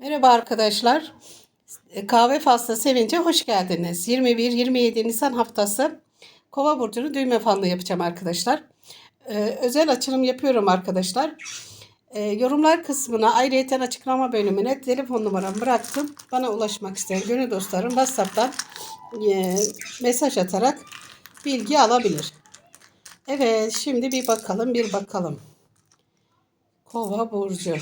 Merhaba arkadaşlar. E, Kahve faslı sevince hoş geldiniz. 21-27 Nisan haftası Kova burcunu düğme fanlı yapacağım arkadaşlar. Ee, özel açılım yapıyorum arkadaşlar. Ee, yorumlar kısmına ayrıyeten açıklama bölümüne telefon numaramı bıraktım. Bana ulaşmak isteyen gönül dostlarım WhatsApp'tan e, mesaj atarak bilgi alabilir. Evet şimdi bir bakalım bir bakalım. Kova burcu.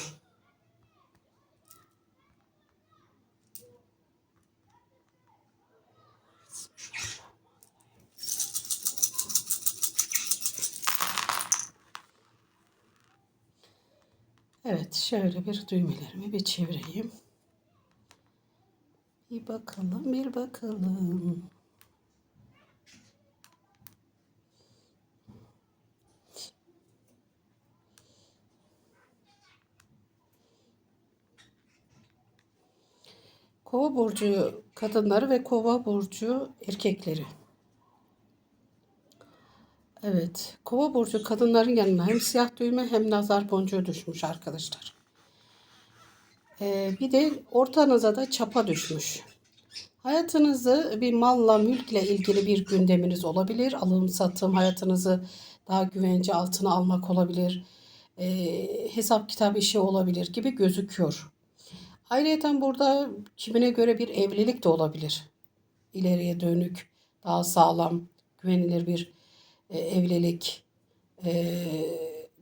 Evet, şöyle bir düğmelerimi bir çevireyim. Bir bakalım, bir bakalım. Kova burcu kadınları ve kova burcu erkekleri. Evet, kova burcu kadınların yanına hem siyah düğme hem nazar boncuğu düşmüş arkadaşlar. Ee, bir de ortanıza da çapa düşmüş. Hayatınızı bir malla, mülkle ilgili bir gündeminiz olabilir. Alım, satım, hayatınızı daha güvence altına almak olabilir. Ee, hesap kitap işi olabilir gibi gözüküyor. Ayrıca burada kimine göre bir evlilik de olabilir. İleriye dönük, daha sağlam, güvenilir bir e, evlilik, e,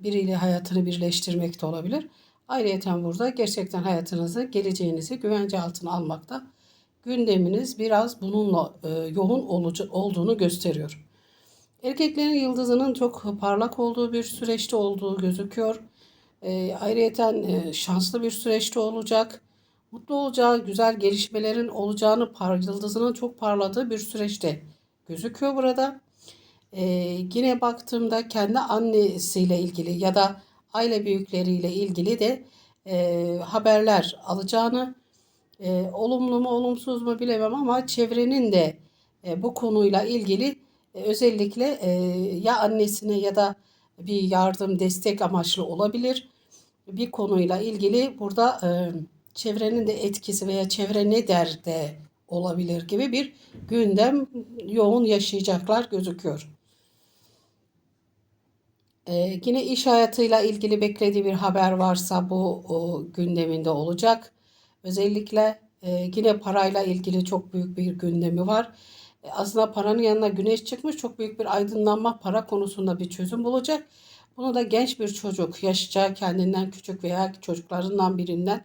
biriyle hayatını birleştirmek de olabilir. Ayrıca burada gerçekten hayatınızı, geleceğinizi güvence altına almakta gündeminiz biraz bununla e, yoğun olucu, olduğunu gösteriyor. Erkeklerin yıldızının çok parlak olduğu bir süreçte olduğu gözüküyor. E, ayrıca e, şanslı bir süreçte olacak. Mutlu olacağı, güzel gelişmelerin olacağını, par, yıldızının çok parladığı bir süreçte gözüküyor burada. E, yine baktığımda kendi annesiyle ilgili ya da aile büyükleriyle ilgili de e, haberler alacağını, e, olumlu mu olumsuz mu bilemem ama çevrenin de e, bu konuyla ilgili e, özellikle e, ya annesine ya da bir yardım destek amaçlı olabilir. Bir konuyla ilgili burada e, çevrenin de etkisi veya çevre ne der de olabilir gibi bir gündem yoğun yaşayacaklar gözüküyor. Ee, yine iş hayatıyla ilgili beklediği bir haber varsa bu o, gündeminde olacak. Özellikle e, yine parayla ilgili çok büyük bir gündemi var. E, aslında paranın yanına güneş çıkmış çok büyük bir aydınlanma para konusunda bir çözüm bulacak. Bunu da genç bir çocuk yaşayacağı kendinden küçük veya çocuklarından birinden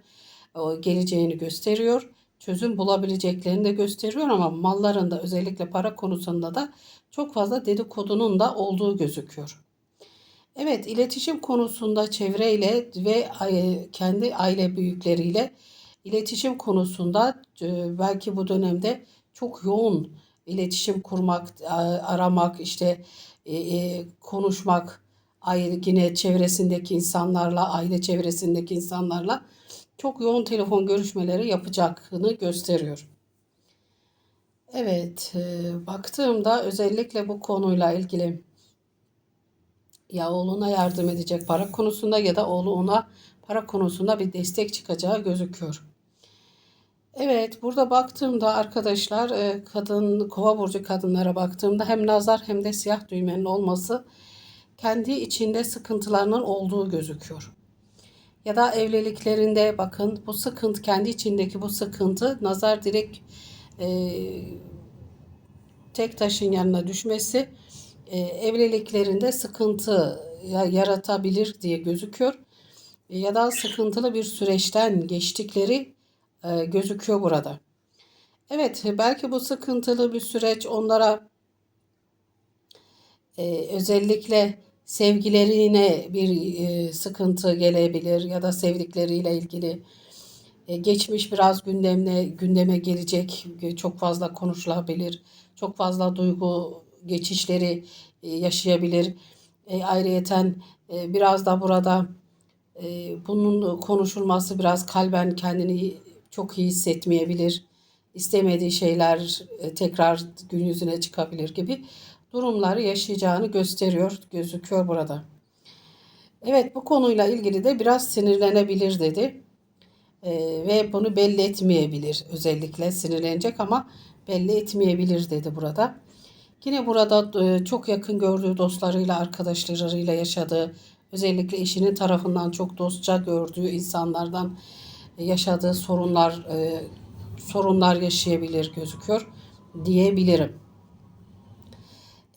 o, geleceğini gösteriyor. Çözüm bulabileceklerini de gösteriyor ama mallarında özellikle para konusunda da çok fazla dedikodunun da olduğu gözüküyor. Evet, iletişim konusunda çevreyle ve e, kendi aile büyükleriyle iletişim konusunda e, belki bu dönemde çok yoğun iletişim kurmak, aramak, işte e, konuşmak, aile yine çevresindeki insanlarla, aile çevresindeki insanlarla çok yoğun telefon görüşmeleri yapacağını gösteriyor. Evet, baktığımda özellikle bu konuyla ilgili ya oğluna yardım edecek para konusunda ya da oğlu ona para konusunda bir destek çıkacağı gözüküyor. Evet burada baktığımda arkadaşlar e, kadın kova burcu kadınlara baktığımda hem nazar hem de siyah düğmenin olması kendi içinde sıkıntılarının olduğu gözüküyor. Ya da evliliklerinde bakın bu sıkıntı kendi içindeki bu sıkıntı nazar direkt e, tek taşın yanına düşmesi e, evliliklerinde sıkıntı yaratabilir diye gözüküyor. E, ya da sıkıntılı bir süreçten geçtikleri e, gözüküyor burada. Evet belki bu sıkıntılı bir süreç onlara özellikle sevgilerine bir sıkıntı gelebilir ya da sevdikleriyle ilgili geçmiş biraz gündemine gündeme gelecek çok fazla konuşulabilir çok fazla duygu geçişleri e, yaşayabilir. E, ayrıyeten e, biraz da burada e, bunun konuşulması biraz kalben kendini çok iyi hissetmeyebilir. İstemediği şeyler e, tekrar gün yüzüne çıkabilir gibi durumları yaşayacağını gösteriyor, gözüküyor burada. Evet bu konuyla ilgili de biraz sinirlenebilir dedi. E, ve bunu belli etmeyebilir. Özellikle sinirlenecek ama belli etmeyebilir dedi burada. Yine burada e, çok yakın gördüğü dostlarıyla, arkadaşlarıyla yaşadığı, özellikle eşinin tarafından çok dostça gördüğü insanlardan yaşadığı sorunlar e, sorunlar yaşayabilir gözüküyor diyebilirim.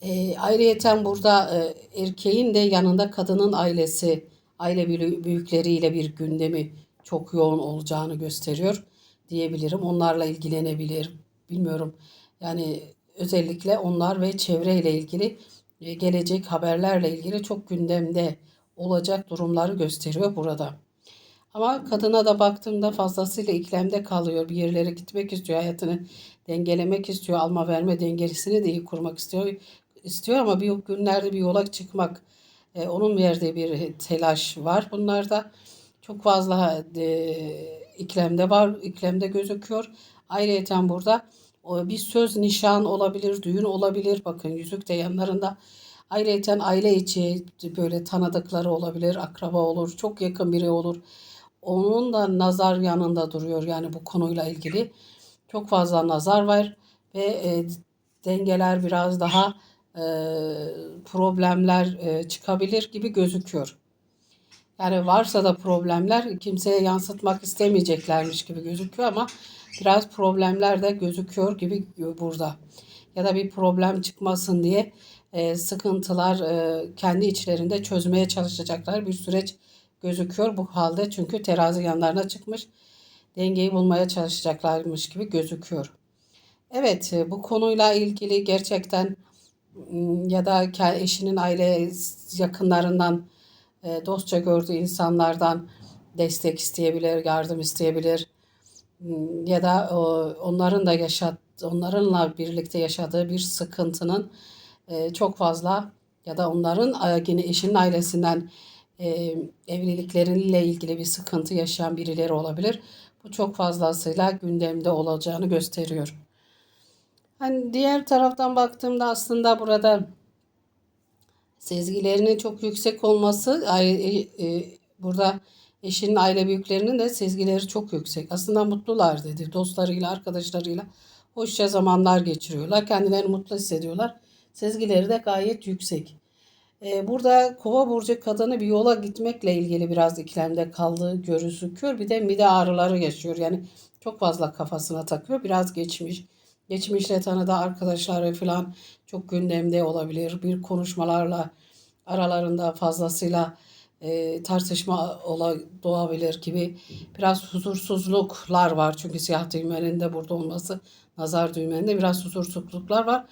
E, ayrıyeten burada e, erkeğin de yanında kadının ailesi, aile büyükleriyle bir gündemi çok yoğun olacağını gösteriyor diyebilirim. Onlarla ilgilenebilir. Bilmiyorum. Yani özellikle onlar ve çevreyle ilgili e, gelecek haberlerle ilgili çok gündemde olacak durumları gösteriyor burada. Ama kadına da baktığımda fazlasıyla iklemde kalıyor. Bir yerlere gitmek istiyor, hayatını dengelemek istiyor, alma verme dengesini de iyi kurmak istiyor. istiyor ama bir günlerde bir yola çıkmak, e, onun verdiği bir telaş var. Bunlarda çok fazla e, iklemde var, iklemde gözüküyor. Ayrıca burada bir söz nişan olabilir, düğün olabilir. Bakın yüzük de yanlarında. Ayrıca aile içi böyle tanıdıkları olabilir, akraba olur, çok yakın biri olur. Onun da nazar yanında duruyor yani bu konuyla ilgili. Çok fazla nazar var ve e, dengeler biraz daha e, problemler e, çıkabilir gibi gözüküyor. Yani varsa da problemler kimseye yansıtmak istemeyeceklermiş gibi gözüküyor ama biraz problemler de gözüküyor gibi burada. Ya da bir problem çıkmasın diye e, sıkıntılar e, kendi içlerinde çözmeye çalışacaklar bir süreç gözüküyor bu halde. Çünkü terazi yanlarına çıkmış. Dengeyi bulmaya çalışacaklarmış gibi gözüküyor. Evet e, bu konuyla ilgili gerçekten ya da eşinin aile yakınlarından dostça gördüğü insanlardan destek isteyebilir, yardım isteyebilir. Hmm, ya da onların da yaşat onlarınla birlikte yaşadığı bir sıkıntının e, çok fazla ya da onların yine eşinin ailesinden e, evlilikleriyle ilgili bir sıkıntı yaşayan birileri olabilir. Bu çok fazlasıyla gündemde olacağını gösteriyor. Hani diğer taraftan baktığımda aslında burada sezgilerinin çok yüksek olması e, e, burada eşinin aile büyüklerinin de sezgileri çok yüksek. Aslında mutlular dedi. Dostlarıyla, arkadaşlarıyla hoşça zamanlar geçiriyorlar. Kendilerini mutlu hissediyorlar. Sezgileri de gayet yüksek. Ee, burada kova burcu kadını bir yola gitmekle ilgili biraz ikilemde kaldığı gözüküyor. Bir de mide ağrıları yaşıyor. Yani çok fazla kafasına takıyor. Biraz geçmiş. Geçmişle tanıdığı arkadaşları falan çok gündemde olabilir. Bir konuşmalarla aralarında fazlasıyla e, tartışma ola, doğabilir gibi biraz huzursuzluklar var. Çünkü siyah düğmenin de burada olması, nazar düğmenin de biraz huzursuzluklar var.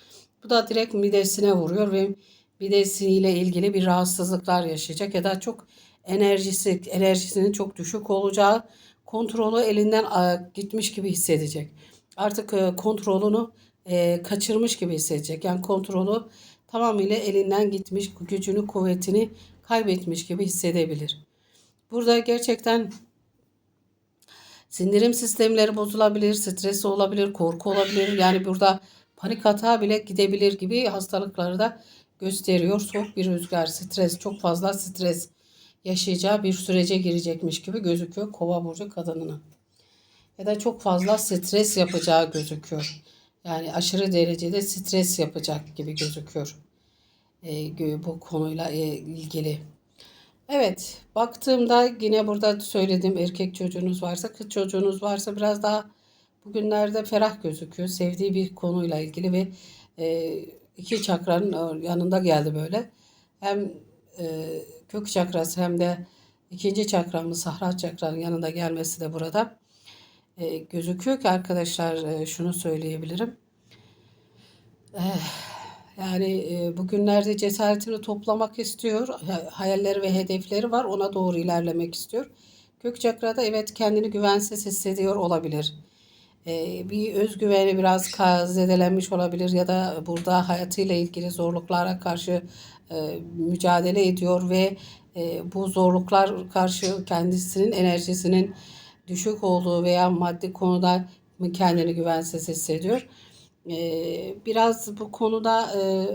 Bu da direkt midesine vuruyor ve midesiyle ilgili bir rahatsızlıklar yaşayacak ya da çok enerjisi enerjisinin çok düşük olacağı kontrolü elinden gitmiş gibi hissedecek. Artık e, kontrolünü e, kaçırmış gibi hissedecek. Yani kontrolü tamamıyla elinden gitmiş, gücünü, kuvvetini kaybetmiş gibi hissedebilir. Burada gerçekten sindirim sistemleri bozulabilir, stresi olabilir, korku olabilir. Yani burada panik hata bile gidebilir gibi hastalıkları da gösteriyor. Soğuk bir rüzgar, stres, çok fazla stres yaşayacağı bir sürece girecekmiş gibi gözüküyor kova burcu kadınının. Ya da çok fazla stres yapacağı gözüküyor. Yani aşırı derecede stres yapacak gibi gözüküyor. E, bu konuyla e, ilgili. Evet, baktığımda yine burada söyledim erkek çocuğunuz varsa, kız çocuğunuz varsa biraz daha bugünlerde ferah gözüküyor. Sevdiği bir konuyla ilgili ve e, iki çakranın yanında geldi böyle. Hem e, kök çakrası hem de ikinci çakramız sahra çakranın yanında gelmesi de burada e, gözüküyor ki arkadaşlar e, şunu söyleyebilirim. E, yani e, bugünlerde cesaretini toplamak istiyor. Hayalleri ve hedefleri var. Ona doğru ilerlemek istiyor. Kök çakrada evet kendini güvensiz hissediyor olabilir e, bir özgüveni biraz zedelenmiş olabilir ya da burada hayatıyla ilgili zorluklara karşı e, mücadele ediyor ve e, bu zorluklar karşı kendisinin enerjisinin düşük olduğu veya maddi konuda kendini güvensiz hissediyor. E, biraz bu konuda e,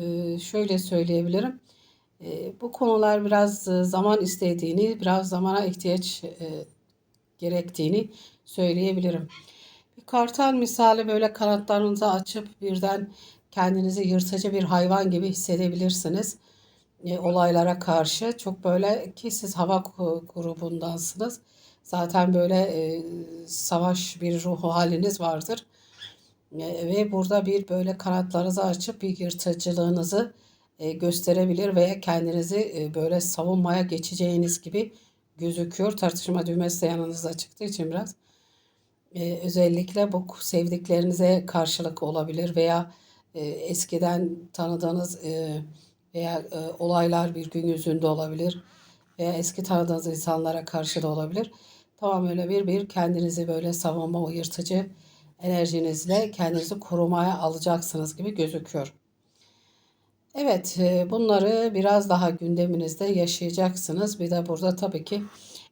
e, şöyle söyleyebilirim. E, bu konular biraz zaman istediğini, biraz zamana ihtiyaç e, gerektiğini söyleyebilirim. Bir kartal misali böyle kanatlarınızı açıp birden kendinizi yırtıcı bir hayvan gibi hissedebilirsiniz. E, olaylara karşı çok böyle ki siz hava grubundansınız. Zaten böyle e, savaş bir ruhu haliniz vardır. E, ve burada bir böyle kanatlarınızı açıp bir yırtıcılığınızı e, gösterebilir veya kendinizi e, böyle savunmaya geçeceğiniz gibi gözüküyor. Tartışma düğmesi de yanınızda çıktığı için biraz. E, özellikle bu sevdiklerinize karşılık olabilir veya e, eskiden tanıdığınız e, veya e, olaylar bir gün yüzünde olabilir veya eski tanıdığınız insanlara karşı da olabilir. Tamam öyle bir bir kendinizi böyle savunma o yırtıcı enerjinizle kendinizi korumaya alacaksınız gibi gözüküyor. Evet, e, bunları biraz daha gündeminizde yaşayacaksınız. Bir de burada tabii ki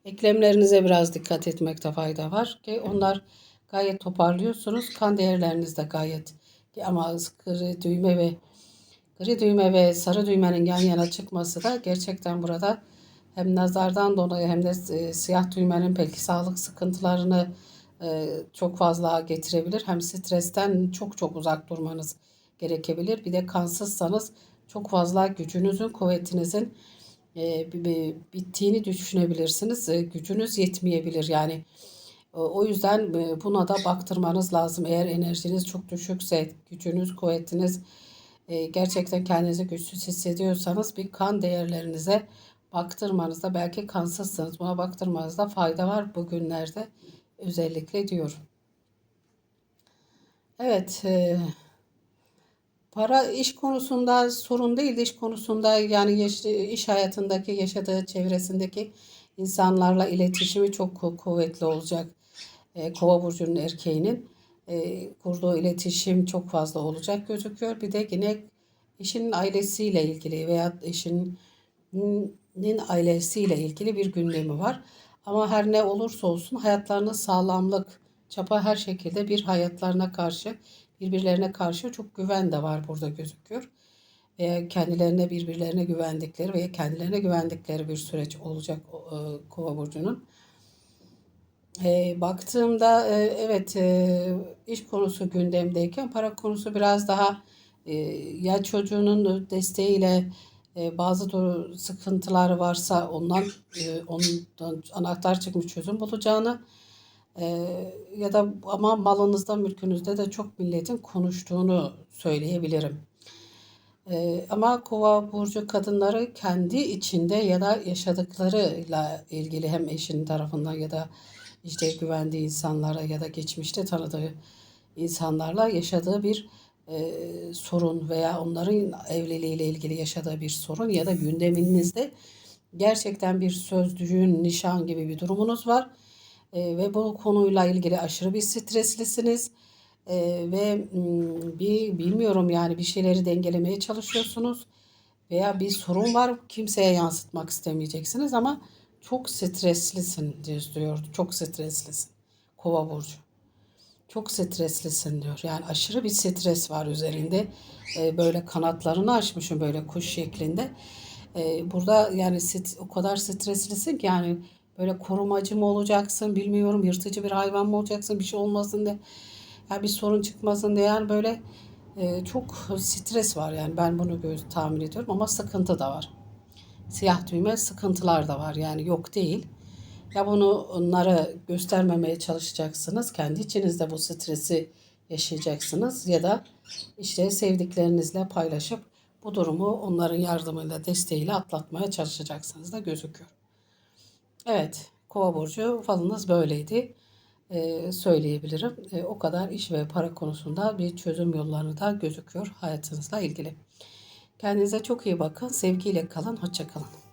eklemlerinize biraz dikkat etmekte fayda var ki onlar gayet toparlıyorsunuz. Kan değerleriniz de gayet ama gri düğme ve gri düğme ve sarı düğmenin yan yana çıkması da gerçekten burada hem nazardan dolayı hem de e, siyah düğmenin belki sağlık sıkıntılarını e, çok fazla getirebilir. Hem stresten çok çok uzak durmanız gerekebilir. Bir de kansızsanız çok fazla gücünüzün, kuvvetinizin e, bittiğini düşünebilirsiniz. Gücünüz yetmeyebilir. Yani o yüzden buna da baktırmanız lazım. Eğer enerjiniz çok düşükse, gücünüz, kuvvetiniz gerçekten kendinizi güçsüz hissediyorsanız bir kan değerlerinize baktırmanızda belki kansızsınız. Buna baktırmanızda fayda var bugünlerde özellikle diyorum. Evet, e, para iş konusunda sorun değil, iş konusunda yani iş hayatındaki yaşadığı çevresindeki insanlarla iletişimi çok ku- kuvvetli olacak. E, Kova burcunun erkeğinin e, kurduğu iletişim çok fazla olacak gözüküyor. Bir de yine eşinin ailesiyle ilgili veya eşinin ailesiyle ilgili bir gündemi var. Ama her ne olursa olsun hayatlarına sağlamlık, çapa her şekilde bir hayatlarına karşı, birbirlerine karşı çok güven de var burada gözüküyor. Veya kendilerine birbirlerine güvendikleri veya kendilerine güvendikleri bir süreç olacak e, Kova burcunun. E, baktığımda e, evet e, iş konusu gündemdeyken para konusu biraz daha e, ya çocuğunun desteğiyle e, bazı doğru sıkıntıları varsa ondan e, ondan anahtar çıkmış çözüm bulacağını e, ya da ama malınızda mülkünüzde de çok milletin konuştuğunu söyleyebilirim. E, ama kova burcu kadınları kendi içinde ya da yaşadıklarıyla ilgili hem eşinin tarafından ya da işte güvendiği insanlara ya da geçmişte tanıdığı insanlarla yaşadığı bir e, sorun veya onların evliliğiyle ilgili yaşadığı bir sorun ya da gündeminizde gerçekten bir söz, düğün, nişan gibi bir durumunuz var. E, ve bu konuyla ilgili aşırı bir streslisiniz. E, ve bir bilmiyorum yani bir şeyleri dengelemeye çalışıyorsunuz. Veya bir sorun var kimseye yansıtmak istemeyeceksiniz ama çok streslisin diyor. Çok streslisin. Kova burcu. Çok streslisin diyor. Yani aşırı bir stres var üzerinde. Ee, böyle kanatlarını açmışım böyle kuş şeklinde. Ee, burada yani o kadar streslisin ki yani böyle korumacı mı olacaksın bilmiyorum. Yırtıcı bir hayvan mı olacaksın bir şey olmasın diye. Yani bir sorun çıkmasın diye yani böyle e, çok stres var yani ben bunu göz tahmin ediyorum ama sıkıntı da var. Siyah düğme sıkıntılar da var yani yok değil. Ya bunu onlara göstermemeye çalışacaksınız. Kendi içinizde bu stresi yaşayacaksınız ya da işte sevdiklerinizle paylaşıp bu durumu onların yardımıyla, desteğiyle atlatmaya çalışacaksınız da gözüküyor. Evet, Kova burcu falınız böyleydi. Ee, söyleyebilirim. Ee, o kadar iş ve para konusunda bir çözüm yolları da gözüküyor hayatınızla ilgili. Kendinize çok iyi bakın. Sevgiyle kalın. Hoşçakalın.